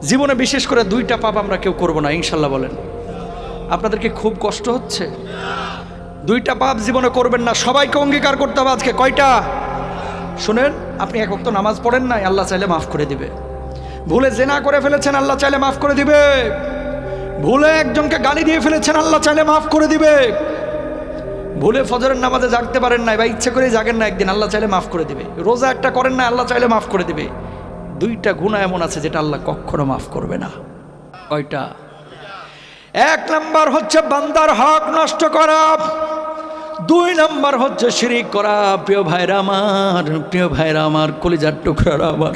জীবনে বিশেষ করে দুইটা পাপ আমরা কেউ করব না, ইনশাল্লাহ বলেন। আপনাদেরকে খুব কষ্ট হচ্ছে। দুইটা পাপ জীবনে করবেন না, সবাইকে অঙ্গীকার করতে হবে আজকে। কয়টা? শুনেন, আপনি এক তো নামাজ পড়েন নাই, আল্লাহ চাইলে মাফ করে দিবে। ভুলে জেনা করে ফেলেছেন, আল্লাহ চাইলে মাফ করে দিবে। ভুলে একজনকে গালি দিয়ে ফেলেছেন, আল্লাহ চাইলে মাফ করে দিবে। ভুলে ফজরের নামাজে জাগতে পারেন না বা ইচ্ছে করে জাগেন না একদিন, আল্লাহ চাইলে মাফ করে দিবে। রোজা একটা করেন না আল্লাহ চাইলে মাফ করে দিবে। দুইটা গুণা এমন আছে যেটা আল্লাহ কখনো মাফ করবে না। কয়টা? এক নাম্বার হচ্ছে বান্দার হক নষ্ট করা। দুই নাম্বার হচ্ছে শিরিক করা। প্রিয় ভাইরা আমার, প্রিয় ভাইরা আমার, কলিজার টুকরারা আমার।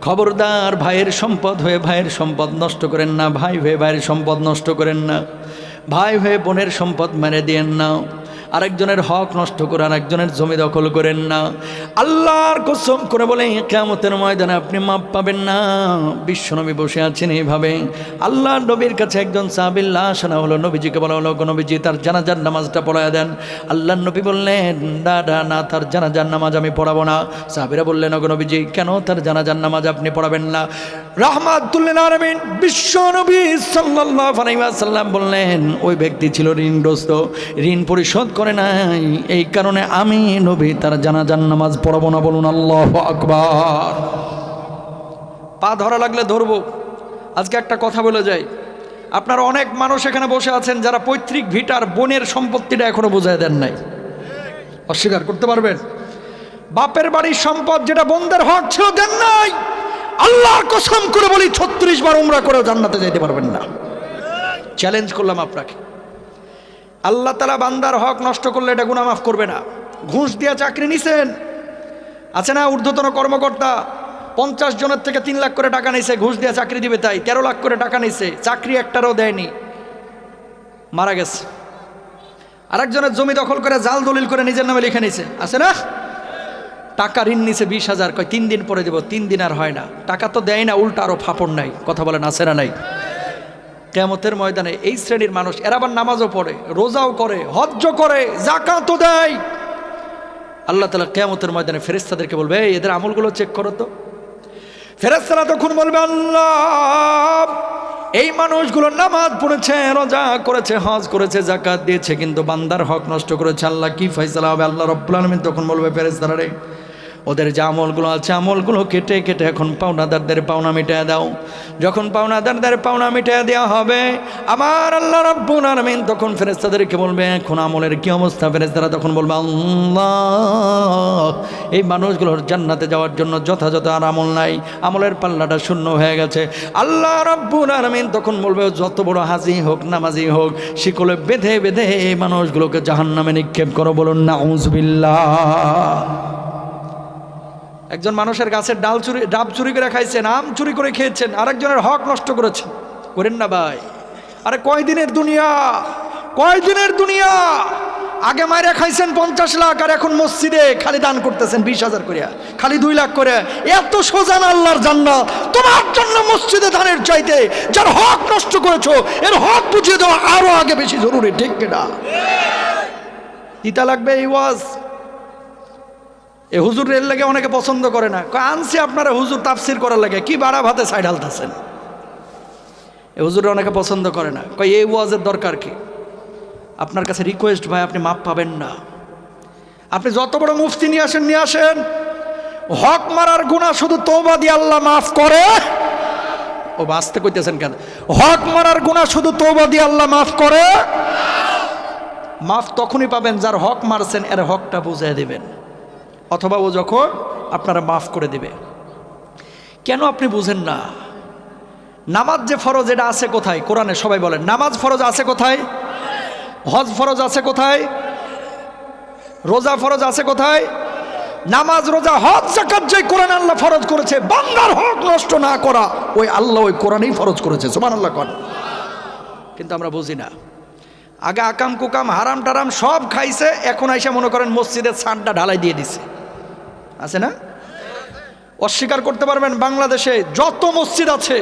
খবরদার ভাইয়ের সম্পদ হয়ে ভাইয়ের সম্পদ নষ্ট করেন না। ভাই হয়ে ভাইয়ের সম্পদ নষ্ট করেন না। ভাই হয়ে বোনের সম্পদ মেরে দিয়েন না। আরেকজনের হক নষ্ট করে আরেকজনের জমি দখল করেন না। আল্লাহর কসম করে বলে কেমতের ময়দানে আপনি মাপ পাবেন না। বিশ্বনবী বসে আছেন এইভাবে। আল্লাহ নবীর কাছে একজন সাহাবিল্লা আসানা হলো, নবীজিকে বলা হলো, নবীজি তার জানাজার নামাজটা পড়ায় দেন। আল্লাহ নবী বললেন দাদা না তার জানাজার নামাজ আমি পড়াবো না। সাহাবিরা বললেন নবীজি, কেন তার জানাজার নামাজ আপনি পড়াবেন না? রাহমাতুল্লিল আলমিন, বিশ্ব নবী সাল্লাহ সাল্লাম বললেন, ওই ব্যক্তি ছিল ঋণগ্রস্ত। ঋণ পরিশোধ করে নাই। এই কারণে আমি নবী, তার জানাজার নামাজ পড়াবো না বলুন আল্লাহ আকবার। পা ধরা লাগলে ধরবো। আজকে একটা কথা বলে যাই। আপনারা অনেক মানুষ এখানে বসে আছেন যারা পৈতৃক ভিটার বোনের সম্পত্তিটা এখনও বোঝায় দেন নাই। অস্বীকার করতে পারবেন? বাপের বাড়ির সম্পদ যেটা বোনদের হক ছিল দেন নাই। আল্লাহর কসম করে বলি, ছত্রিশ বার উমরা করেও জান্নাতে যেতে পারবেন না। চ্যালেঞ্জ করলাম আপনাকে। আল্লাহ তালা বান্দার হক নষ্ট করলে এটা গুণা মাফ করবে না। ঘুষ দিয়া চাকরি নিছেন। আছে না ঊর্ধ্বতন কর্মকর্তা? পঞ্চাশ জনের থেকে তিন লাখ করে টাকা নিছে, ঘুষ দিয়ে চাকরি দিবে তাই। তেরো লাখ করে টাকা নিছে, চাকরি একটারও দেয়নি। মারা গেছে। আরেকজনের জমি দখল করে জাল দলিল করে নিজের নামে লিখে নিছে। আছে না? টাকা ঋণ নিছে বিশ হাজার, কয় তিন দিন পরে দেবো, তিন দিন আর হয় না। টাকা তো দেয় না, উল্টা আরও ফাপড় নাই। কথা বলেন, আছে না নাই? কেমতের ময়দানে এই শ্রেণির মানুষ এরা আবার নামাজও পড়ে রোজাও করে হজ্জ করে জাকাতও দেয়। আল্লাহ তালা কেমতের ময়দানে ফেরেস্তাদেরকে বলবে "এই, এদের আমলগুলো চেক করো তো। ফেরেস্তারা তখন বলবে আল্লাহ এই মানুষগুলো নামাজ পড়েছে রোজা করেছে হজ করেছে জাকাত দিয়েছে কিন্তু বান্দার হক নষ্ট করেছে। আল্লাহ কি ফয়সালা হবে? আল্লাহ রব্বুল আলমিন তখন বলবে ফেরেস্তারা রে ওদের যে আমলগুলো আছে, আমলগুলো কেটে কেটে এখন পাওনাদারদের পাওনা মিটিয়ে দাও। যখন পাওনাদারদের পাওনা মিটিয়ে দেওয়া হবে, আমার আল্লাহ রব্বুল আলমিন তখন ফেরেস্তাদেরকে বলবে, এখন আমলের কি অবস্থা? ফেরেস্তারা তখন বলবে, আল্লাহ, এই মানুষগুলোর জান্নাতে যাওয়ার জন্য যথাযথ আর আমল নাই। আমলের পাল্লাটা শূন্য হয়ে গেছে। আল্লাহ রব্বুল আলমিন তখন বলবে, যত বড় হাজি হোক, নামাজি হোক, শিকলে বেঁধে বেঁধে এই মানুষগুলোকে জাহান্নামে নিক্ষেপ করো বলুন না একজন মানুষের গাছের ডাল চুরি, ডাব চুরি করে খাইছেন, আম চুরি করে খেয়েছেন, আরেকজনের হক নষ্ট করেছেন। করেন না ভাই। আরে কয়দিনের দুনিয়া? কয়দিনের দুনিয়া? আগে মায়েরা খাইছেন পঞ্চাশ লাখ, আর এখন মসজিদে খালি দান করতেছেন বিশ হাজার করিয়া খালি দুই লাখ করে। এত সোজান আল্লাহর জান্নাত। তোমার জন্য মসজিদে দানের চাইতে যার হক নষ্ট করেছ, এর হক বুঝিয়ে দেওয়া আরও আগে বেশি জরুরি, ঠিক কিনা? তিতা লাগবে এই ওয়াজ? এ হুজুর এর লাগে অনেকে পছন্দ করে না। আনছি আপনারা হুজুর তাফসির করার লাগে। কি বাড়া ভাতে সাইড হালতাছেন এ হুজুর অনেকে পছন্দ করে না। কয়, এই ওয়াজের দরকার কি? আপনার কাছে রিকোয়েস্ট ভাই, আপনি মাপ পাবেন না। আপনি যত বড় মুফতি নিয়ে আসেন নিয়ে আসেন। হক মারার গুণা শুধু তৌবা দিয়ে আল্লাহ মাফ করে। ও বাঁচতে কইতেছেন কেন? হক মারার গুণা শুধু তৌবা দিয়ে আল্লাহ মাফ করে। মাফ তখনই পাবেন যার হক মারছেন, এর হকটা বুঝিয়ে দেবেন। অথবা ও যখন আপনারা মাফ করে দেবে। কেন আপনি বুঝেন না? নামাজ যে ফরজ, এটা আছে কোথায়? কোরআনে সবাই বলেন নামাজ ফরজ আছে কোথায়? হজ ফরজ আছে কোথায়? রোজা ফরজ আছে কোথায়? নামাজ, রোজা, হজ জাকাত যে কোরআন আল্লাহ ফরজ করেছে বাংলার হক নষ্ট না করা, ওই আল্লাহ ওই কোরআনেই ফরজ করেছে সুমান আল্লাহ কর কিন্তু আমরা বুঝি না। আগে আকাম কুকাম, হারাম টারাম সব খাইছে, এখন আইসা মনে করেন মসজিদের ছাদটা ঢালাই দিয়ে দিছে। আছে না? অস্বীকার করতে পারবেন বাংলাদেশে যত মসজিদ আছে,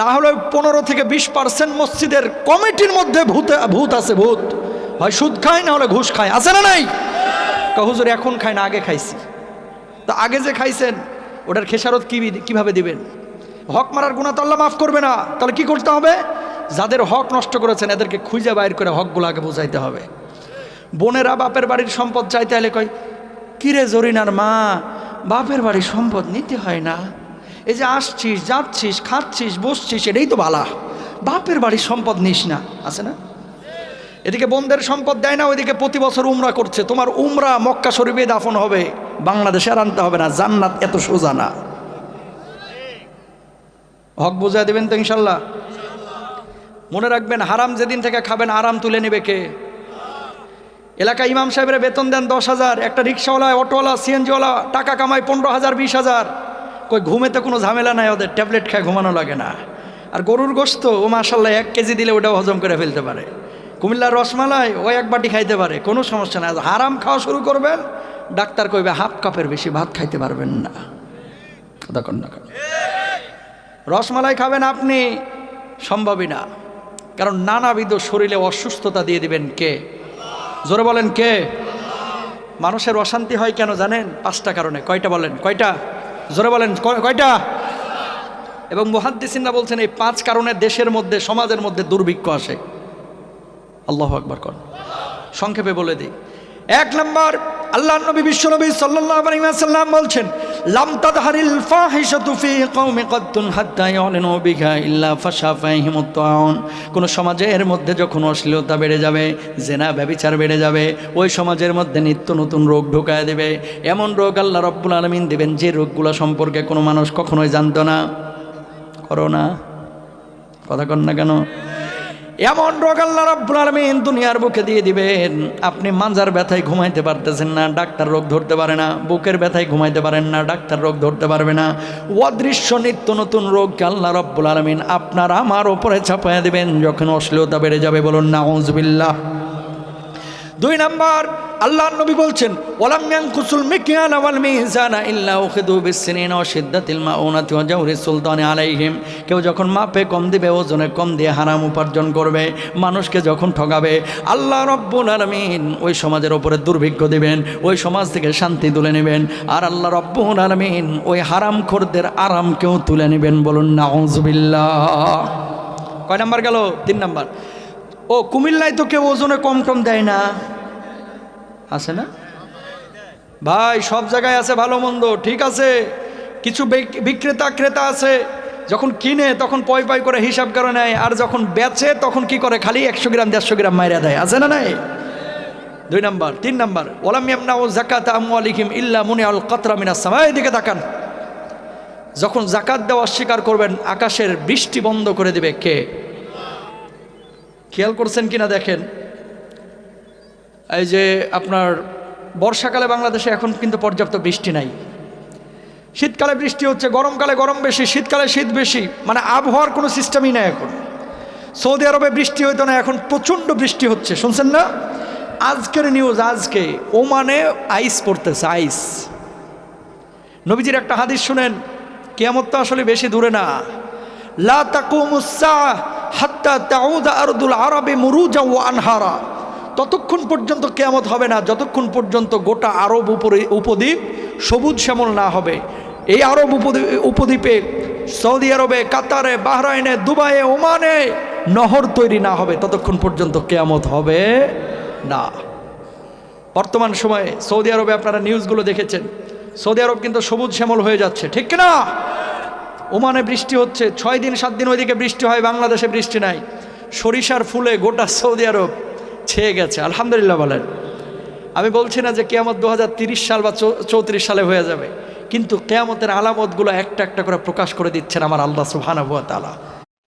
না হলে পনেরো থেকে বিশ পার্সেন্ট মসজিদের কমিটির মধ্যে ভূত ভূত আছে, ভূত। হয় সুদ খায়, না হলে ঘুষ খায়। আছে না নাই? হুজুর, এখন খায় না, আগে খাইছি। তা আগে যে খাইছেন, ওটার খেসারত কি কীভাবে দিবেন? হক মারার গুণা তো আল্লাহ মাফ করবে না। তাহলে কি করতে হবে? যাদের হক নষ্ট করেছেন, এদেরকে খুঁজে বাইর করে হকগুলো আগে বোঝাইতে হবে। বোনেরা বাপের বাড়ির সম্পদ চাইতে হলে কয় কিরে জরিনার মা, বাপের বাড়ির সম্পদ নিতে হয় না। এই যে আসছিস, যাচ্ছিস, খাচ্ছিস, বসছিস, এটাই তো বালা। বাপের বাড়ির সম্পদ নিস না, আছে না? এদিকে বোনদের সম্পদ দেয় না, ওইদিকে প্রতি বছর উমরা করছে। তোমার উমরা মক্কা শরীফে দাফন হবে, বাংলাদেশে আর আনতে হবে না, জান্নাত এত সোজা না। হক বোঝা দেবেন তো ইনশাল্লাহ? মনে রাখবেন, হারাম যেদিন থেকে খাবেন আরাম তুলে নেবে কে? এলাকা ইমাম সাহেবের বেতন দেন দশ হাজার, একটা রিক্সাওয়ালা, অটোওয়ালা, সিএনজিওয়ালা, টাকা কামায় পনেরো হাজার, বিশ হাজার। কই, ঘুমেতে কোনো ঝামেলা নাই ওদের, ট্যাবলেট খায় ঘুমানো লাগে না। আর গরুর গোস্ত ও মাসাল্লাহ এক কেজি দিলে ওটাও হজম করে ফেলতে পারে। কুমিল্লার রসমালাই, ও এক বাটি খাইতে পারে, কোনো সমস্যা নাই। হারাম খাওয়া শুরু করবেন, ডাক্তার কইবে হাফ কাপের বেশি ভাত খাইতে পারবেন না। রসমালাই খাবেন আপনি, সম্ভবই না। কারণ নানাবিধ শরীরে অসুস্থতা দিয়ে দিবেন কে? জোরে বলেন কে? মানুষের অশান্তি হয় কেন জানেন? পাঁচটা কারণে। কয়টা বলেন? কয়টা? জোরে বলেন কয়টা? এবং মুহাদ্দিসিনরা বলছেন এই পাঁচ কারণে দেশের মধ্যে, সমাজের মধ্যে দুর্ভিক্ষ আসে। আল্লাহ আকবর কর সংক্ষেপে বলে দিই। এক নম্বর আল্লাহ নবী বিশ্বনবী সাল্লাল্লাহু আলাইহি ওয়াসাল্লাম বলছেন লাম তাদহারিল ফাহিশাতু ফি কওমি কদ্দুন হাত্তা ইয়ালিনু বিহা ইল্লা ফাশা তাউন। কোন সমাজের মধ্যে যখন অশ্লীলতা বেড়ে যাবে, জেনা ব্যভিচার বেড়ে যাবে, ওই সমাজের মধ্যে নিত্য নতুন রোগ ঢোকায় দেবে। এমন রোগ আল্লাহ রব্বুল আলামিন দেবেন, যে রোগগুলো সম্পর্কে কোনো মানুষ কখনোই জানতো না। করোনা কথা কন না কেন? এমন রোগ আল্লাহ রাব্বুল আলামিন দুনিয়ার বুকে দিয়ে দিবেন। আপনি মাঞ্জার ব্যথায় ঘুমাইতে পারতেছেন না, ডাক্তার রোগ ধরতে পারে না, বুকের ব্যথায় ঘুমাইতে পারেন না, ডাক্তার রোগ ধরতে পারবে না। অদৃশ্য নিত্য নতুন রোগকে আল্লাহ রব্বুল আলামিন আপনার আমার ওপরে ছাপাইয়া দিবেন, যখন অশ্লীলতা বেড়ে যাবে বলুন না দুই নাম্বার আল্লাহ নবী বলছেন সুলতানি আলাইহিম। কেউ যখন মাপে কম দিবে, ওজনে কম দিয়ে হারাম উপার্জন করবে, মানুষকে যখন ঠগাবে, আল্লাহ রব্বুল আলামিন ওই সমাজের ওপরে দুর্ভিক্ষ দিবেন, ওই সমাজ থেকে শান্তি তুলে নেবেন, আর আল্লাহ রব্বুল আলামিন ওই হারাম খোরদের আরামকেও তুলে নেবেন বলুন, নাউজুবিল্লাহ। কয় নাম্বার গেল? তিন নাম্বার। ও, কুমিল্লায় তো কেউ ওজনে কম কম দেয় না। আছে না? ভাই, সব জায়গায় আছে ভালো মন্দ, ঠিক আছে। কিছু বিক্রেতা, ক্রেতা আছে, যখন কিনে তখন পয় পয় করে হিসাব করে নেয়, আর যখন বেচে তখন কি করে? খালি একশো গ্রাম, দেড়শো গ্রাম মাইরা দেয়, আছে না নাই? দুই নাম্বার, তিন নাম্বার ওলামিয়ামনা ও জাকাত আমু আলিহিম ইল্লা মুনি আল কতরা মিনাসামা এদিকে তাকান। যখন জাকাত দেওয়া অস্বীকার করবেন, আকাশের বৃষ্টি বন্ধ করে দেবে কে? খেয়াল করছেন কিনা দেখেন। এই যে আপনার বর্ষাকালে বাংলাদেশে এখন কিন্তু পর্যাপ্ত বৃষ্টি নাই। শীতকালে বৃষ্টি হচ্ছে, গরমকালে গরম বেশি, শীতকালে শীত বেশি মানে আবহাওয়ার কোনো সিস্টেমই নাই এখন। সৌদি আরবে বৃষ্টি হইতো না, এখন প্রচণ্ড বৃষ্টি হচ্ছে, শুনছেন না? আজকের নিউজ আজকে ওমানে আইস পড়তেছে আইস নবীজির একটা হাদিস শুনেন, কেয়ামত তো আসলে বেশি দূরে না। লা তাকুমুস হাত্তা তাউদা আরদুল আরবে মুরুজা ওয়া আনহারা। ততক্ষণ পর্যন্ত কেয়ামত হবে না, যতক্ষণ পর্যন্ত গোটা আরব উপরে, উপদ্বীপ সবুজ শ্যামল না হবে। এই আরব উপদ্বীপে সৌদি আরবে, কাতারে, বাহরাইনে, দুবাইয়ে, ওমানে নহর তৈরি না হবে, ততক্ষণ পর্যন্ত কেয়ামত হবে না। বর্তমান সময়ে সৌদি আরবে আপনারা নিউজগুলো দেখেছেন, সৌদি আরব কিন্তু সবুজ শ্যামল হয়ে যাচ্ছে, ঠিক না ওমানে বৃষ্টি হচ্ছে, ছয় দিন, সাত দিন ওইদিকে বৃষ্টি হয়, বাংলাদেশে বৃষ্টি নাই। সরিষার ফুলে গোটা সৌদি আরব ছেয়ে গেছে, আলহামদুলিল্লাহ বলেন। আমি বলছি না যে কেয়ামত দু সাল বা চৌত্রিশ সালে হয়ে যাবে, কিন্তু কেয়ামতের আলামতগুলো একটা একটা করে প্রকাশ করে দিচ্ছেন আমার আল্লাহ সুহানা ভুয়া তাআলা।